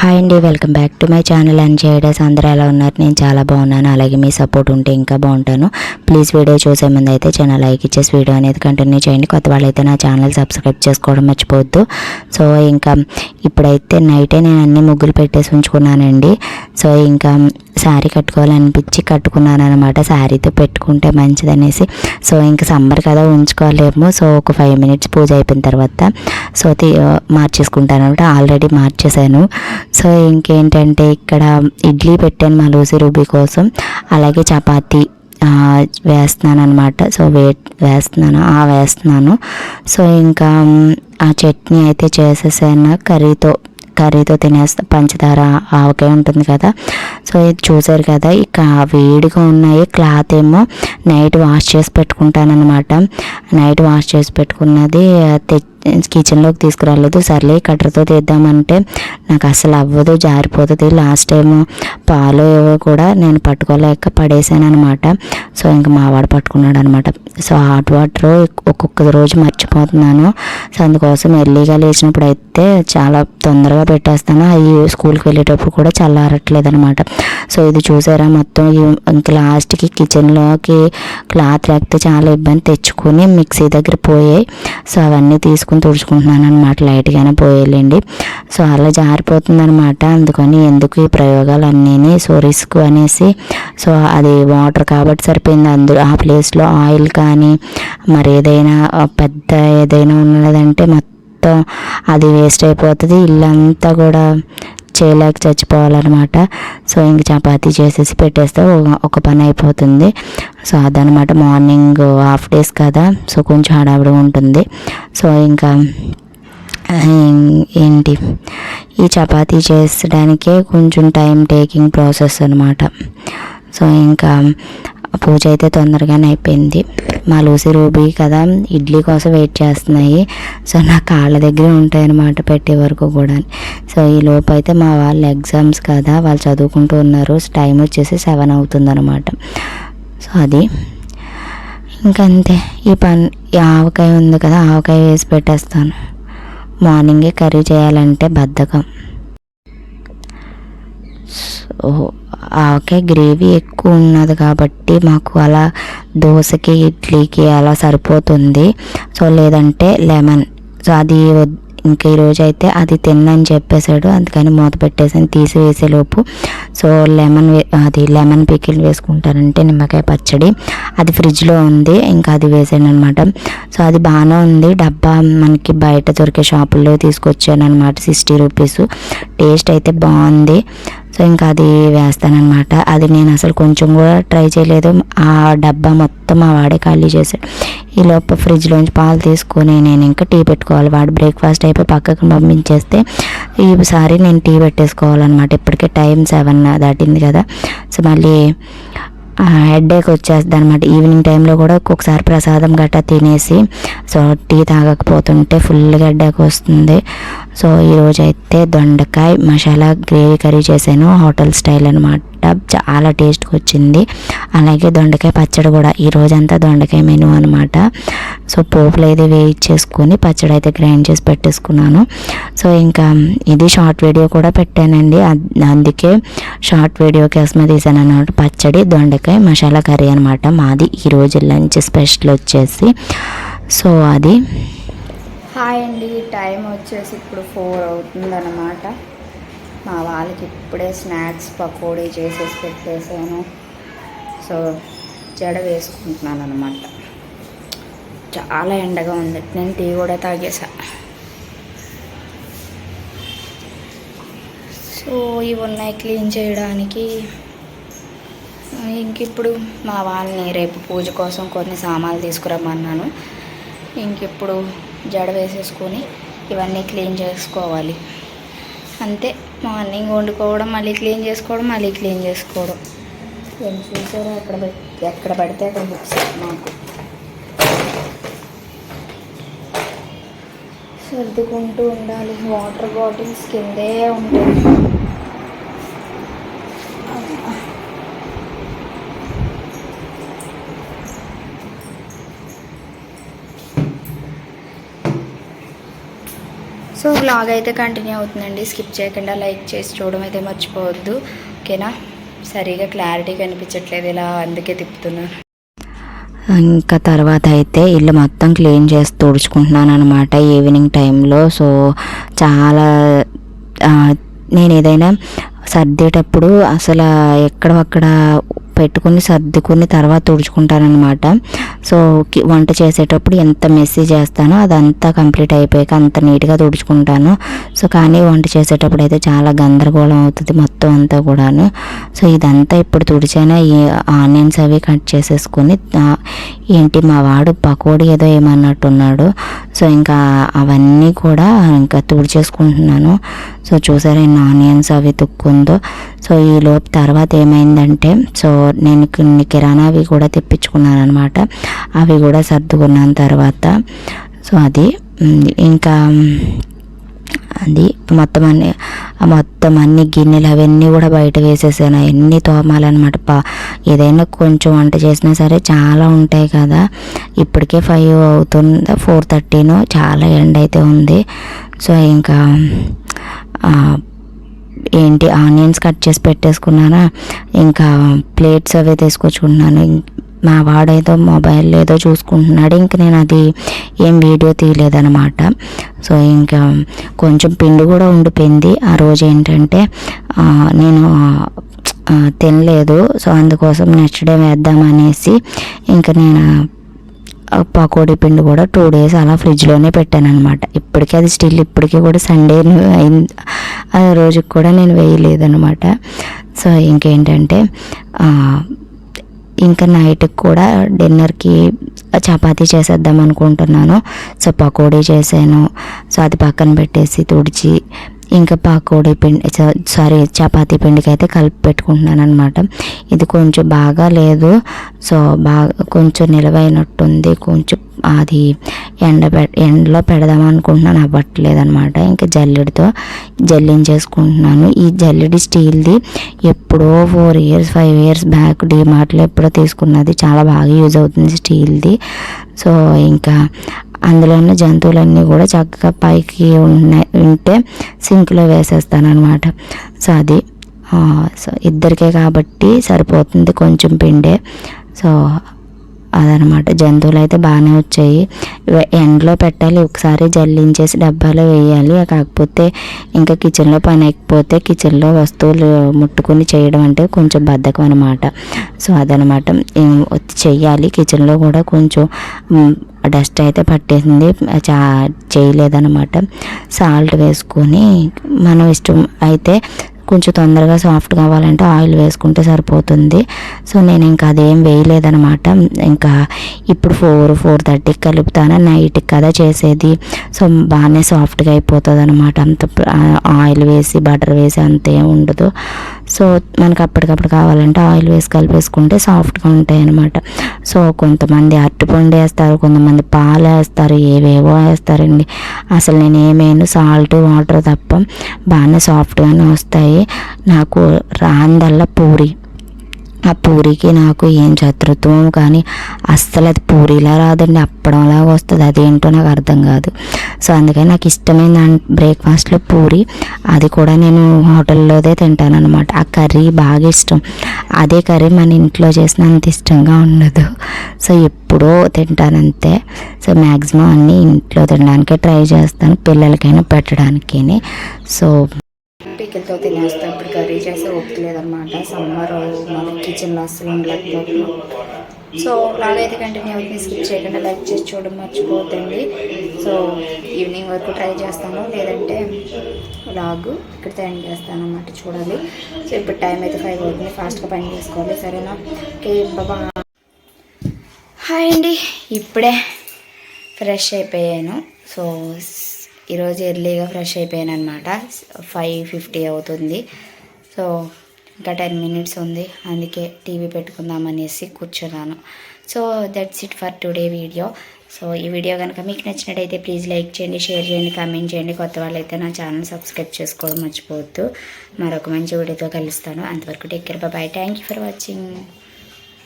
Hi అండి welcome back to my channel and చేయడస్ అందరూ ఎలా ఉన్నారు? నేను చాలా బాగున్నాను. అలాగే మీ సపోర్ట్ ఉంటే ఇంకా బాగుంటాను. ప్లీజ్ వీడియో చూసే ముందు అయితే ఛానల్ లైక్ ఇచ్చేసి వీడియో అనేది కంటిన్యూ చేయండి. కొత్త వాళ్ళైతే నా ఛానల్ సబ్స్క్రైబ్ చేసుకోవడం మర్చిపోవద్దు. సో ఇంకా ఇప్పుడైతే నైటే నేను అన్ని ముగ్గులు పెట్టేసి ఉంచుకున్నానండి. సో ఇంకా శారీ కట్టుకోవాలనిపించి కట్టుకున్నాను అనమాట శారీతో పెట్టుకుంటే మంచిదనేసి. సో ఇంకా సమ్మర్ కదా ఉంచుకోలేము. సో ఒక ఫైవ్ మినిట్స్ పూజ అయిపోయిన తర్వాత సో తీ మార్చేసుకుంటాను అనమాట ఆల్రెడీ మార్చేసాను సో ఇంకేంటంటే ఇక్కడ ఇడ్లీ పెట్టాను మా లూసి రూబీ కోసం. అలాగే చపాతీ వేస్తున్నాను అనమాట సో వే వేస్తున్నాను ఆ వేస్తున్నాను. సో ఇంకా ఆ చట్నీ అయితే చేసేసాను కర్రీతో కర్రీతో తినేస్తా పంచదార ఆవకాయ ఉంటుంది కదా. సో ఇది చూసారు కదా ఇక వేడిగా ఉన్నాయి క్లాత్ ఏమో నైట్ వాష్ చేసి పెట్టుకుంటానమాట నైట్ వాష్ చేసి పెట్టుకున్నది తె కిచెన్లోకి తీసుకురాలేదు. సర్లే కట్టర్తో తీద్దామంటే నాకు అసలు అవ్వదు జారిపోతుంది. లాస్ట్ టైం పాలు ఏవో కూడా నేను పట్టుకోలేక పడేసాను అనమాట సో ఇంకా మావాడు పట్టుకున్నాడు అనమాట సో హాట్ వాటర్ ఒక్కొక్క రోజు మర్చిపోతున్నాను. సో అందుకోసం ఎర్లీగా లేచినప్పుడు అయితే చాలా తొందరగా పెట్టేస్తాను. అవి స్కూల్కి వెళ్ళేటప్పుడు కూడా చల్లారట్లేదు అనమాట సో ఇది చూసారా మొత్తం? ఇంకా లాస్ట్కి కిచెన్లోకి క్లాత్ లేకపోతే చాలా ఇబ్బంది తెచ్చుకొని మిక్సీ దగ్గర పోయాయి. సో అవన్నీ తీసుకుని తుడుచుకుంటున్నాను అనమాట లైట్గానే పోయేలేండి సో అలా జారిపోతుంది అనమాట అందుకని ఎందుకు ఈ ప్రయోగాలు అన్నీ సో రిస్క్ అనేసి. సో అది వాటర్ కాబట్టి సరిపోయింది. అందులో ఆ ప్లేస్లో ఆయిల్ కానీ మరి ఏదైనా పెద్ద ఏదైనా ఉన్నదంటే మొత్తం అది వేస్ట్ అయిపోతుంది. ఇల్లంతా కూడా చేయలేక చచ్చిపోవాలన్నమాట. సో ఇంక చపాతీ చేసేసి పెట్టేస్తే ఒక పని అయిపోతుంది. సో అదనమాట మార్నింగ్ హాఫ్ డేస్ కదా. సో కొంచెం హడావిడి ఉంటుంది. సో ఇంకా ఏంటి? ఈ చపాతీ చేసడానికే కొంచెం టైం టేకింగ్ ప్రాసెస్ అనమాట సో ఇంకా పూజ అయితే తొందరగానే అయిపోయింది. మా లూసి రూబీ కదా ఇడ్లీ కోసం వెయిట్ చేస్తున్నాయి. సో నా కాళ్ళ దగ్గరే ఉంటాయన్నమాట పెట్టే వరకు కూడా. సో ఈ లోపు అయితే మా వాళ్ళ ఎగ్జామ్స్ కదా వాళ్ళు చదువుకుంటూ ఉన్నారు. టైం వచ్చేసి సెవెన్ అవుతుంది అనమాట సో అది ఇంకంతే. ఈ పని ఈ ఆవకాయ ఉంది కదా ఆవకాయ వేసి పెట్టేస్తాను. మార్నింగే కర్రీ చేయాలంటే బద్ధకం. సో ఆవకాయ గ్రేవీ ఎక్కువ ఉన్నది కాబట్టి మాకు అలా దోశకి ఇడ్లీకి అలా సరిపోతుంది. సో లేదంటే లెమన్. సో అది ఇంకా ఈరోజు అయితే అది తిన్నని చెప్పేశాడు. అందుకని మూత పెట్టేసాను తీసివేసేలోపు సో లెమన్ వే- అది లెమన్ పికిల్ వేసుకుంటారంటే నిమ్మకాయ పచ్చడి. అది ఫ్రిడ్జ్లో ఉంది. ఇంకా అది వేసాను అనమాట సో అది బాగానే ఉంది. డబ్బా మనకి బయట దొరికే షాపుల్లో తీసుకొచ్చాను అనమాట సిక్స్టీ రూపీస్. టేస్ట్ అయితే బాగుంది. సో ఇంకా అది వేస్తానమాట అది నేను అసలు కొంచెం కూడా ట్రై చేయలేదు. ఆ డబ్బా మొత్తం ఆ వాడే ఖాళీ చేశాడు. ఈ లోపు ఫ్రిడ్జ్లోంచి పాలు తీసుకొని నేను ఇంకా టీ పెట్టుకోవాలి. వాడు బ్రేక్ఫాస్ట్ అయిపోయి పక్కకు పంపించేస్తే ఈసారి నేను టీ పెట్టేసుకోవాలన్నమాట. ఇప్పటికే టైం సెవెన్ దాటింది కదా. సో మళ్ళీ హెడ్ఏక్ వచ్చేస్తుంది అనమాట ఈవినింగ్ టైంలో కూడా ఒక్కొక్కసారి ప్రసాదం గట్టా తినేసి సో టీ తాగకపోతుంటే ఫుల్గా హెడ్ఏక్ వస్తుంది. సో ఈరోజైతే దొండకాయ మసాలా గ్రేవీ కర్రీ చేశాను హోటల్ స్టైల్ అనమాట చాలా టేస్ట్గా వచ్చింది. అలాగే దొండకాయ పచ్చడి కూడా. ఈ రోజంతా దొండకాయ మెనూ అనమాట సో పోపులు అయితే వేయించేసుకొని పచ్చడి అయితే గ్రైండ్ చేసి పెట్టేసుకున్నాను. సో ఇంకా ఇది షార్ట్ వీడియో కూడా పెట్టానండి. అందుకే షార్ట్ వీడియో కోసమే తీసాను అన్నమాట. పచ్చడి దొండకాయ మసాలా కర్రీ అనమాట మాది ఈరోజు లంచ్ స్పెషల్ వచ్చేసి. సో అది. హాయ్ అండి. టైం వచ్చేసి ఇప్పుడు ఫోర్ అవుతుందన్నమాట. మా వాళ్ళకి ఇప్పుడే స్నాక్స్ పకోడీ చేసేసి పెట్టేసాను సో జడ వేసుకుంటున్నాను అనమాట చాలా ఎండగా ఉంది. నేను టీ కూడా తాగేసా. సో ఇవి ఉన్నాయి క్లీన్ చేయడానికి. ఇంక ఇప్పుడు మా వాళ్ళని రేపు పూజ కోసం కొన్ని సామాన్లు తీసుకురమ్మన్నాను. ఇంక ఇప్పుడు జడ వేసేసుకొని ఇవన్నీ క్లీన్ చేసుకోవాలి. అంతే. మార్నింగ్ వండుకోవడం మళ్ళీ క్లీన్ చేసుకోవడం మళ్ళీ క్లీన్ చేసుకోవడం. ఏం చూసారో ఎక్కడ ఎక్కడ పడితే అక్కడ బుక్స్ మాకు. సర్దుకుంటూ ఉండాలి. వాటర్ బాటిల్స్ కిందే ఉంటాయి. సో బ్లాగ్ అయితే కంటిన్యూ అవుతుందండి. స్కిప్ చేయకుండా లైక్ చేసి చూడడం అయితే మర్చిపోవద్దు. ఓకేనా సరిగా క్లారిటీ కనిపించట్లేదు ఇలా అందుకే తిప్పుతున్నాను ఇంకా తర్వాత అయితే ఇల్లు మొత్తం క్లీన్ చేసి తుడుచుకుంటున్నాను అనమాట ఈవినింగ్ టైంలో సో చాలా నేను ఏదైనా సర్దేటప్పుడు అసలు ఎక్కడక్కడ పెట్టుకుని సర్దుకుని తర్వాత తుడుచుకుంటానమాట సో వంట చేసేటప్పుడు ఎంత మెస్సీ చేస్తానో అదంతా కంప్లీట్ అయిపోయాక అంత నీట్గా తుడుచుకుంటాను. సో కానీ వంట చేసేటప్పుడు అయితే చాలా గందరగోళం అవుతుంది మొత్తం అంతా కూడాను. సో ఇదంతా ఇప్పుడు తుడిచైనా ఈ ఆనియన్స్ అవి కట్ చేసేసుకొని ఏంటి మా వాడు పకోడీ ఏదో ఏమన్నట్టున్నాడు. సో ఇంకా అవన్నీ కూడా ఇంకా తుడిచేసుకుంటున్నాను. సో చూసారా ఎన్ని ఆనియన్స్ అవి తుక్కుందో. సో ఈ లోపు తర్వాత ఏమైందంటే సో నేను కొన్ని కిరాణావి కూడా తెప్పించుకున్నాను అనమాట అవి కూడా సర్దుకున్నాను తర్వాత. సో అది ఇంకా అది మొత్తం అన్ని మొత్తం అన్ని గిన్నెలు అవన్నీ కూడా బయట వేసేసాను. అవన్నీ తోమాలన్నమాట. పా ఏదైనా కొంచెం వంట చేసినా సరే చాలా ఉంటాయి కదా. ఇప్పటికే ఫైవ్ అవుతుంది ఫోర్ థర్టీను చాలా ఎండ అయితే ఉంది. సో ఇంకా ఏంటి ఆనియన్స్ కట్ చేసి పెట్టేసుకున్నానా? ఇంకా ప్లేట్స్ అవి తీసుకొచ్చుకుంటున్నాను. మా వాడేదో మొబైల్ ఏదో చూసుకుంటున్నాడు. ఇంక నేను అది ఏం వీడియో తీయలేదనమాట సో ఇంకా కొంచెం పిండి కూడా ఉండిపోయింది. ఆ రోజు ఏంటంటే నేను తినలేదు. సో అందుకోసం నెక్స్ట్ డే వేద్దామనేసి ఇంకా నేను పకోడీ పిండి కూడా టూ డేస్ అలా ఫ్రిడ్జ్లోనే పెట్టాను అనమాట ఇప్పటికీ అది స్టిల్ ఇప్పటికీ కూడా సండే అయింది. ఆ రోజుకి కూడా నేను వేయలేదనమాట సో ఇంకేంటంటే ఇంకా నైట్కి కూడా డిన్నర్కి చపాతీ చేసేద్దాం అనుకుంటున్నాను. సో పకోడీ చేశాను. సో అది పక్కన పెట్టేసి తుడిచి ఇంకా పకోడీ పిండి సారీ చపాతీ పిండికి అయితే కలిపి పెట్టుకుంటున్నాను అనమాట ఇది కొంచెం బాగా లేదు. సో బాగా కొంచెం నిలవైనట్టుంది. కొంచెం అది ఎండ పె ఎండలో పెడదాం అనుకుంటున్నాను అవ్వట్లేదు అనమాట ఇంకా జల్లెడితో జల్లించేసుకుంటున్నాను. ఈ జల్లెడి స్టీల్ది ఎప్పుడో four years five years back డీమార్ట్లో ఎప్పుడో తీసుకున్నది. చాలా బాగా యూజ్ అవుతుంది స్టీల్ది. సో ఇంకా అందులో ఉన్న జంతువులన్నీ కూడా చక్కగా పైకి ఉన్నాయి ఉంటే సింక్లో వేసేస్తాను అనమాట సో అది సో ఇద్దరికే కాబట్టి సరిపోతుంది కొంచెం పిండే. సో అదనమాట. జంతువులు అయితే బాగానే వచ్చాయి ఎండలో పెట్టాలి ఒకసారి జల్లించేసి డబ్బాలో వేయాలి. కాకపోతే ఇంకా కిచెన్లో పని ఎక్కిపోతే కిచెన్లో వస్తువులు ముట్టుకుని చేయడం అంటే కొంచెం బద్ధకం అనమాట సో అదనమాట. చెయ్యాలి. కిచెన్లో కూడా కొంచెం డస్ట్ అయితే పట్టేసింది. చా చేయలేదనమాట సాల్ట్ వేసుకొని మనం ఇష్టం అయితే కొంచెం తొందరగా సాఫ్ట్ కావాలంటే ఆయిల్ వేసుకుంటే సరిపోతుంది. సో నేను ఇంకా అదేం వేయలేదనమాట ఇంకా ఇప్పుడు ఫోర్ ఫోర్ థర్టీకి కలుపుతాను. నైట్కి కదా చేసేది. సో బాగానే సాఫ్ట్గా అయిపోతుంది అనమాట అంత ఆయిల్ వేసి బటర్ వేసి అంత ఏం ఉండదు. సో మనకు అప్పటికప్పుడు కావాలంటే ఆయిల్ వేసి కలిపేసుకుంటే సాఫ్ట్గా ఉంటాయి అనమాట సో కొంతమంది అరటిపండు వేస్తారు కొంతమంది పాలు వేస్తారు ఏవేవో వేస్తారండి. అసలు నేను ఏమేను సాల్ట్ వాటర్ తప్ప బాగానే సాఫ్ట్గానే వస్తాయి. నాకు రాందల్లా పూరి. ఆ పూరికి నాకు ఏం శత్రుత్వం కానీ అస్సలు అది పూరిలా రాదండి. అప్పడంలాగా వస్తుంది. అదేంటో నాకు అర్థం కాదు. సో అందుకని నాకు ఇష్టమైన బ్రేక్ఫాస్ట్లో పూరి. అది కూడా నేను హోటల్లోదే తింటాను అనమాట ఆ కర్రీ బాగా ఇష్టం. అదే కర్రీ మన ఇంట్లో చేసిన అంత ఇష్టంగా ఉండదు. సో ఎప్పుడో తింటానంతే. సో మ్యాక్సిమం అన్నీ ఇంట్లో తినడానికే ట్రై చేస్తాను. పిల్లలకైనా పెట్టడానికి సో పికిల్తో తినేస్తాం. ఇప్పుడు కర్రీ చేస్తే ఓపిక లేదనమాట సమ్మర్ మన కిచెన్లో అస్సలు ఉండలేకపోతున్నాం సో లాగైతే కంటిన్యూ అవుతుంది. స్కిప్ చేయకుండా లైక్ చేసి చూడడం మర్చిపోవద్దండి. సో ఈవినింగ్ వరకు ట్రై చేస్తాను. లేదంటే లాగ్ ఇక్కడితో ఎండ్ చేస్తాను అన్నమాట చూడాలి. సో ఇప్పుడు టైం అయితే ఫైవ్ అవుతుంది. ఫాస్ట్గా పని చేసుకోవాలి. సరేనా? ఓకే బాబా హాయ్ అండి. ఇప్పుడే ఫ్రెష్ అయిపోయాను. సో ఈరోజు ఎర్లీగా ఫ్రెష్ అయిపోయాను అనమాట ఫైవ్ ఫిఫ్టీ అవుతుంది. సో ఇంకా టెన్ మినిట్స్ ఉంది. అందుకే టీవీ పెట్టుకుందామనేసి కూర్చున్నాను. So that's it for today video. So ఈ వీడియో కనుక మీకు నచ్చినట్టయితే ప్లీజ్ లైక్ చేయండి షేర్ చేయండి కామెంట్ చేయండి. కొత్త వాళ్ళైతే నా ఛానల్ సబ్స్క్రైబ్ చేసుకోవడం మర్చిపోవద్దు. మరొక మంచి వీడియోతో కలుస్తాను. అంతవరకు take care. Bye thank you for watching.